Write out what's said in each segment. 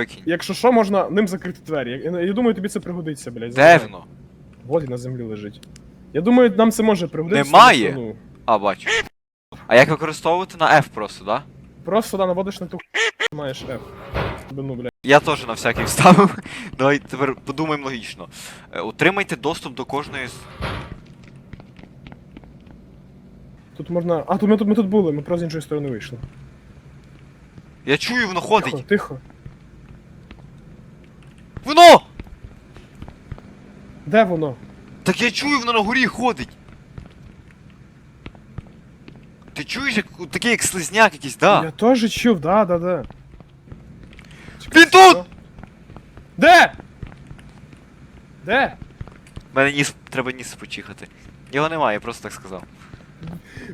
Викинь. Якщо що, можна ним закрити двері. Я, я думаю, тобі це пригодиться, блядь. Де воно? Вот на землі лежить. Я думаю, нам це може пригодитися. Немає. Ну, А, бачу. А як використовувати на F просто, да? просто да, наводиш на ту маєш F. Ну, блядь. Я теж на всякий вставив. Давай тепер подумаємо логічно. Е, Утримайте доступ до кожної з. Тут можна. А, тут ми тут ми тут були, ми просто з іншої сторони вийшли. Я чую, воно Тихо, ходить. тихо. Воно! Де воно? Так я чую, воно на горі ходить. Ти чуєш, як такий як слизняк якийсь, да? Я теж чув, да, да, да. Він тут! що? Де? Де? Мене ніс. Треба ніс почихати. Його немає, я просто так сказав.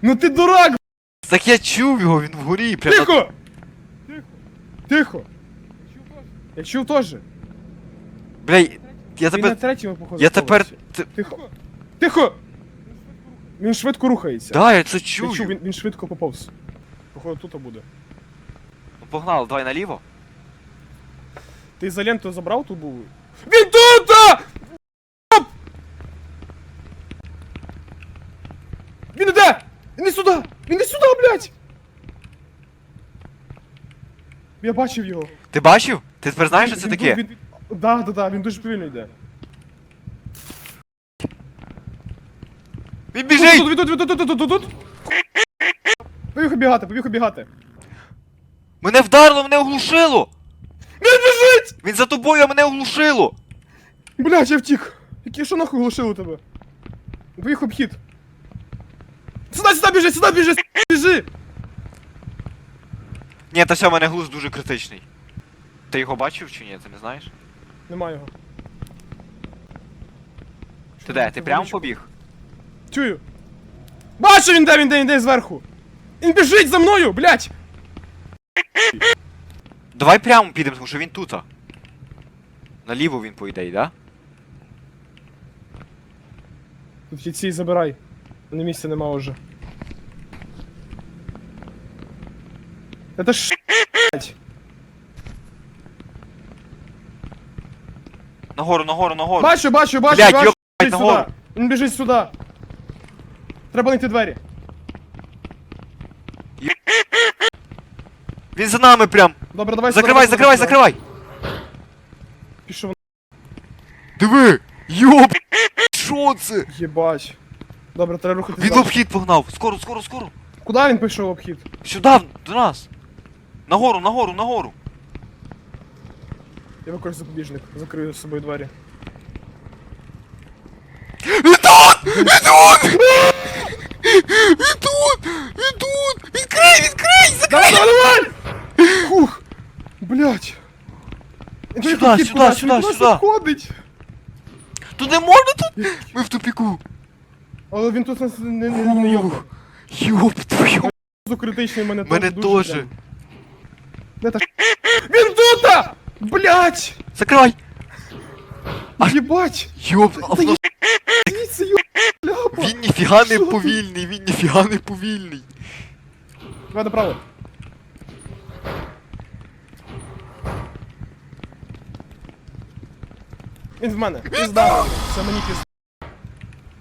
Ну ти дурак! Так я чув його, він вгорі, прямо. Тихо! Тихо! Тихо! Я чув теж. Бля, я Він на тебе. третьому походу. Я тепер. сховався. Ти- Тихо! Тихо! Він швидко рухається. Да, я це Я чую. чув, він, він швидко поповз. Походу тут буде. Ну, Погнали, давай наліво. Ти ізоленту забрав ту був? Він тут! а! Він іде! Він не сюди! Він не сюди, блядь! Я бачив його. Ти бачив? Ти тепер знаєш, що це Він ду- таке? Він, він- да, да, да, він дуже повільно йде. Він біжить! Тут, тут, тут, тут, тут, тут, тут, тут. Побіг обігати, побіг обігати. Мене вдарило, мене оглушило! Він біжить! Він за тобою, а мене оглушило! Блядь, я втік. Які що нахуй глушило тебе? Побіг обхід. Сюди, сюди біжи, сюди біжи, с***, біжи! Ні, та все, в мене глузд дуже критичний. Ти його бачив чи ні? Ти не знаєш? Нема його. Ти де? Ти прямо побіг? Чую. Бачу він де, він де, він де зверху. Він біжить за мною, блядь! Давай прямо підемо, тому що він тут. Наліво він по ідеї, да? Тут ці забирай. На місця нема уже. Это ж блядь. Нагору, нагору, нагору. Бачу, бачу, бачу, Блядь, бачу. Біжить нагору. сюди. Він біжить сюди. Треба знайти двері. Він за нами прям. Добре, давай Закривай, сюди, закривай, сюди. закривай! Пішов. Диви! Йоп! Що це? Єбать. Добре, треба рухати. Він в обхід погнав! Скоро, скоро, скоро! Куди він пішов в обхід? Сюди, до нас! Нагору, нагору, нагору! Я використаю запобіжник, закрию з собою двері. Він тут! Він тут! Він тут! Він тут! Відкрий, відкрий! Закрий! Давай, давай! Блять! Сюда, сюда, сюда, сюда. Ходить. Туди можна тут? Ми в тупіку. Але він тут нас не, не, не йобав. Йоп твою. Критичний мене Мене теж. Де та ш- Він тут! Блять! Закривай! А- Єбать! Йоп, а. Дивіться, йо... Ляпа! Він ніфіга не Що ти? повільний, він ніфіга не повільний. Давай направо. Він в мене. Пізда. Це мені пізда.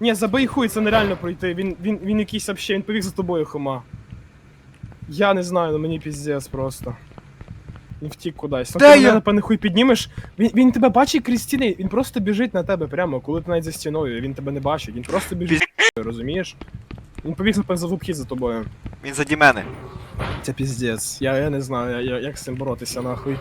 Ні, забий хуй, це нереально пройти. Він, він, він якийсь вообще, він побіг за тобою, хома. Я не знаю, ну мені піздець просто. Він втік кудись. Ну, Де ти я? мене, напевне, хуй піднімеш. Він, він тебе бачить крізь стіни, він просто біжить на тебе прямо, коли ти навіть за стіною, він тебе не бачить, він просто біжить, розумієш? Він побіг, напевно, за вобхід за тобою. Він заді мене. Це піздець. Я, я не знаю, я, я, як з цим боротися, нахуй.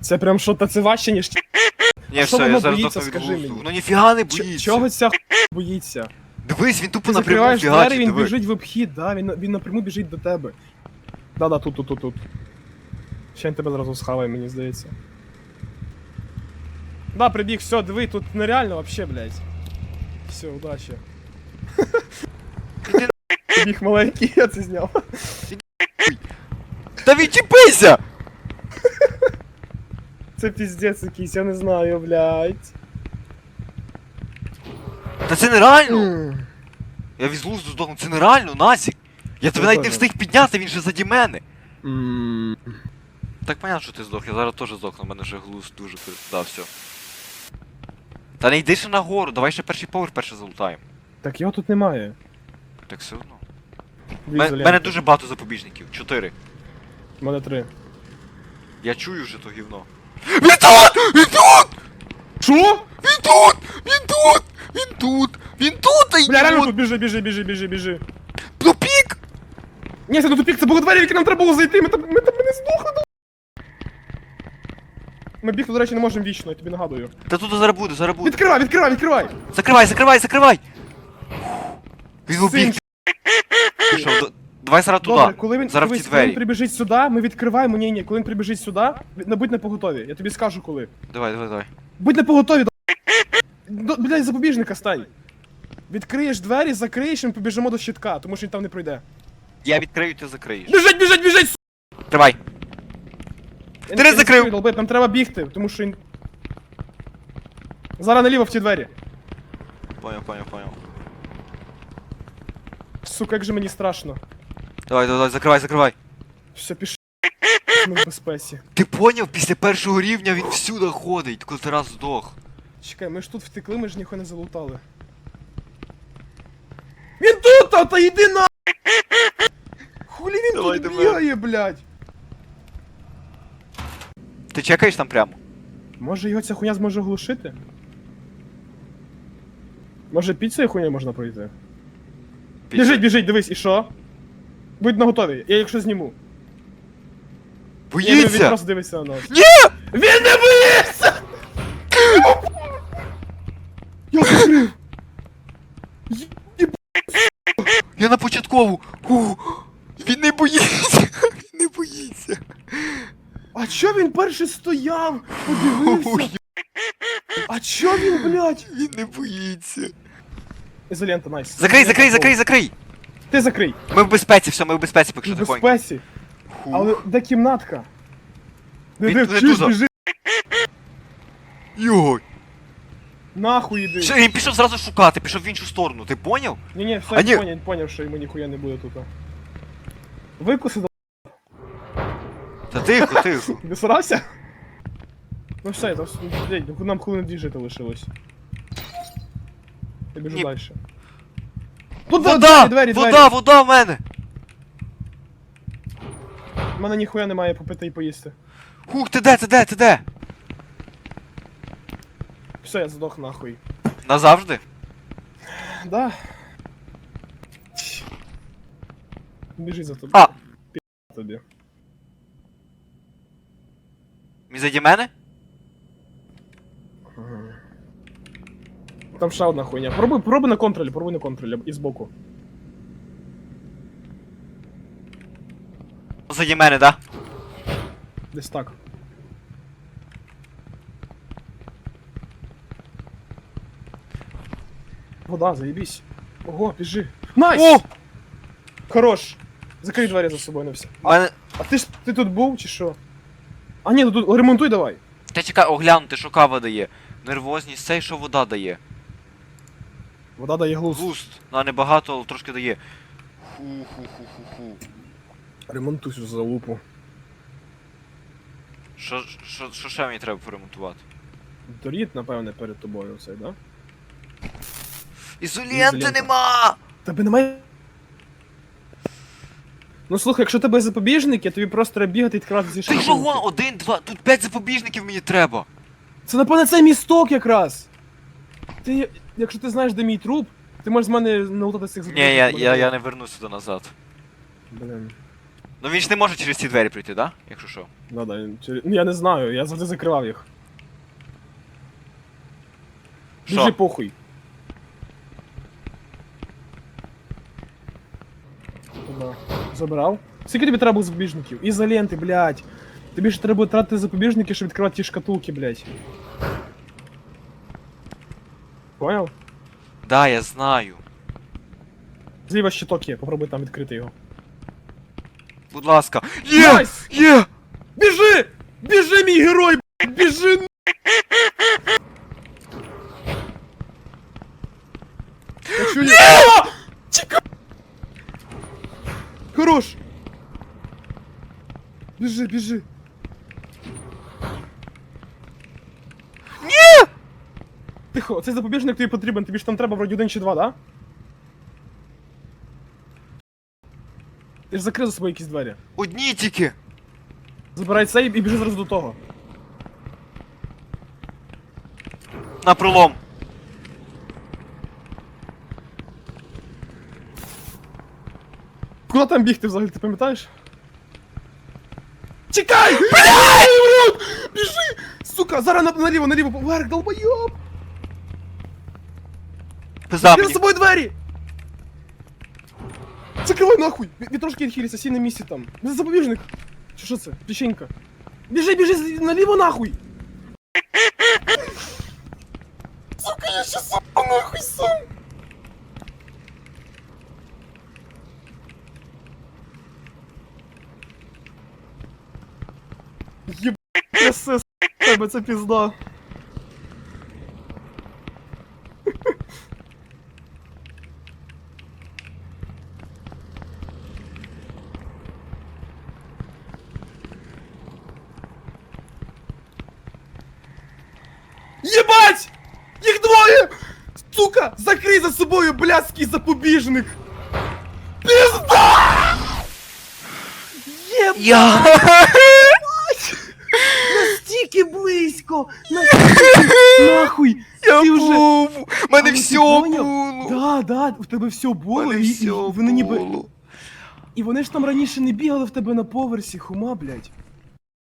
Це прям що, та це важче, ніж Ні, що все, воно я зараз боїться, дохну від скажи глузду. мені? Ну ніфіга не Ч- боїться. чого ця хуй боїться? Дивись, він тупо напряму закриваєш двері, фігачить, він диви. біжить в обхід, да, він, він напряму біжить до тебе. Да-да, тут, тут, тут, тут. Ще він тебе зразу схаває, мені здається. Да, прибіг, все, диви, тут нереально вообще, блядь. Все, удачі. Іди Прибіг маленький, я це зняв. Та відчепися! Це піздець якийсь, я не знаю, блядь. Та це нереально! Я від глузду здохну, це нереально, Насік! Я тебе навіть не встиг підняти, він же заді мене. Так понятно, що ти здох, я зараз теж здохну, в мене вже глузд дуже Да, все. Та не йди ще нагору, давай ще перший поверх перше залутаємо. Так його тут немає. Так все одно. Дві У мене ізолянти. дуже багато запобіжників. Чотири. У мене три. Я чую вже то гівно. Він тут! Він тут! Що? Він тут! Він тут! Він тут! Він тут! Та Бля, реально тут біжи, біжи, біжи, біжи, біжи. Тупік! Ні, це не тупік, це були двері, в які нам треба було зайти, ми там, ми там не здохли. Ми бігти, до речі, не можемо вічно, я тобі нагадую. Та тут зараз буде, зараз буде. Відкривай, відкривай, відкривай! Закривай, закривай, закривай! Він убіг. Пішов. Давай зараз Добре, коли він, Зараз в дивись, ті коли він двері. прибіжить сюди, ми відкриваємо, ні, ні, коли він прибіжить сюди, не будь на поготові, я тобі скажу коли. Давай, давай, давай. Будь на поготові, до... до... Блядь, запобіжника стань. Відкриєш двері, закриєш і ми побіжимо до щитка, тому що він там не пройде. Я відкрию, ти закриєш. Біжить, біжить, біжить! су- Тривай. Я Ти не- не закрив! долбоєб, Нам треба бігти, тому що він... Зараз наліво в ті двері. Поняв, поняв, поняв. Сука, як же мені страшно. Давай, давай, давай, закривай, закривай. Все, пішли. Ми в безпеці. Ти поняв, після першого рівня він всюди ходить, коли ти раз здох. Чекай, ми ж тут втекли, ми ж ніхуя не залутали. Він тут, та, та йди на! Хулі він Давай тут мене. бігає, блядь! Ти чекаєш там прямо? Може його ця хуйня зможе глушити? Може під цією хуйнею можна пройти? Під- Біжить, біжить, дивись, і що? Будь наготові, я якщо зніму. Ні, він Боїться! просто дивиться на нас. Ні! Він не боїться! Я закрив! Я на початкову! Фу. Він не боїться! А чо він перший стояв? Подивився? А чо він, блядь? Він не боїться! Ізолента, найс. Закрий, закрий, закрий, закрий! Ти закрий. Ми в безпеці, все, ми в безпеці, поки В що тихонько. безпеці. Фу. Але де кімнатка? Не Він де, туди чуєш, туди. біжи. Йой! Нахуй іди. Що, Він пішов зразу шукати, пішов в іншу сторону, ти поняв? Ні, ні, все, А ні. я поняв, поняв, що йому ніхуя не буде тут. Викуси до... Та тихо, тихо. Не срався? Ну все, то, блядь, нам хвилин дві жити лишилось. Я біжу Ні. далі. Тут Вода! двері, двері, вода, двері. вода в мене! У мене ніхуя немає попити і поїсти. Хух, ти де, ти де, ти де? Все, я здох нахуй. Назавжди? Да. Біжи за тобою. А! Тобі. Він заді мене? Там ще одна хуйня. Пробуй, пробуй на контролі, пробуй на контролі і збоку. Заді мене, да? Десь так. Вода, заебись. Ого, біжи. Найс! О! Хорош! Закрий двері за собою на все. У мене... А ти ж ти тут був чи що? А ні, ну тут ремонтуй давай. Та чекай, оглянути, що кава дає. Нервозність, це що вода дає. Вода дає глузд. Густ. Ну, не багато, але трошки дає. Ху-ху-ху-ху-ху. Ремонтуй цю залупу. Що, що, що ще мені треба поремонтувати? Доріт, напевне, перед тобою оцей, да? Ізолєнти Ізолента. нема! Тебе немає. Ну слухай, якщо тебе запобіжники, тобі просто треба бігати і відкривати зі Ти шкатулки. Один, два, тут п'ять запобіжників мені треба. Це напевно цей місток якраз. Ти, якщо ти знаєш, де мій труп, ти можеш з мене наутати цих Ні, я, я, я не вернусь сюди назад. Блін. Ну він ж не може через ці двері прийти, да? Якщо що. Да, да, він через- ну я не знаю, я завжди закривав їх. Біжи Що? похуй. Да. Забирав. Скільки тобі треба було запобіжників? Ізоленти, блядь. Тобі ж треба було тратити запобіжники, щоб відкривати ті шкатулки, блядь. Понял? Да, я знаю. Зліва щиток є, попробуй там відкрити його. Будь ласка. Є! Найс! Є! Біжи! Біжи, мій герой! блядь, Біжи! Хорош! Біжи, біжи! Ні! Тихо, цей запобіжник тобі потрібен, тобі ж там треба вроді один чи два, да? Ти ж закрив за собою якісь двері. Одні тільки! Забирай цей і біжи зразу до того. На пролом. Куди там бігти взагалі, ти пам'ятаєш? Чекай! Блядь! Біжи! Сука, зараз на- наліво, наліво, поверх, долбойоб! Пизда Бери мені! собою двері! Закривай нахуй! Він він трошки відхилиться, сій на місці там. Це запобіжник. Чи що це? Печенька. Біжи, біжи з- наліво нахуй! Тебе це пізда. Єбать! Їх двоє! Сука! Закрий за собою блядський запобіжник! Пізда! Єбать! Настільки близько! Настільки нахуй! Я Ти вже- був! У мене все було! Да, да, у тебе все було, мене і, і все вони ніби. І вони ж там раніше не бігали в тебе на поверсі, хума, блядь.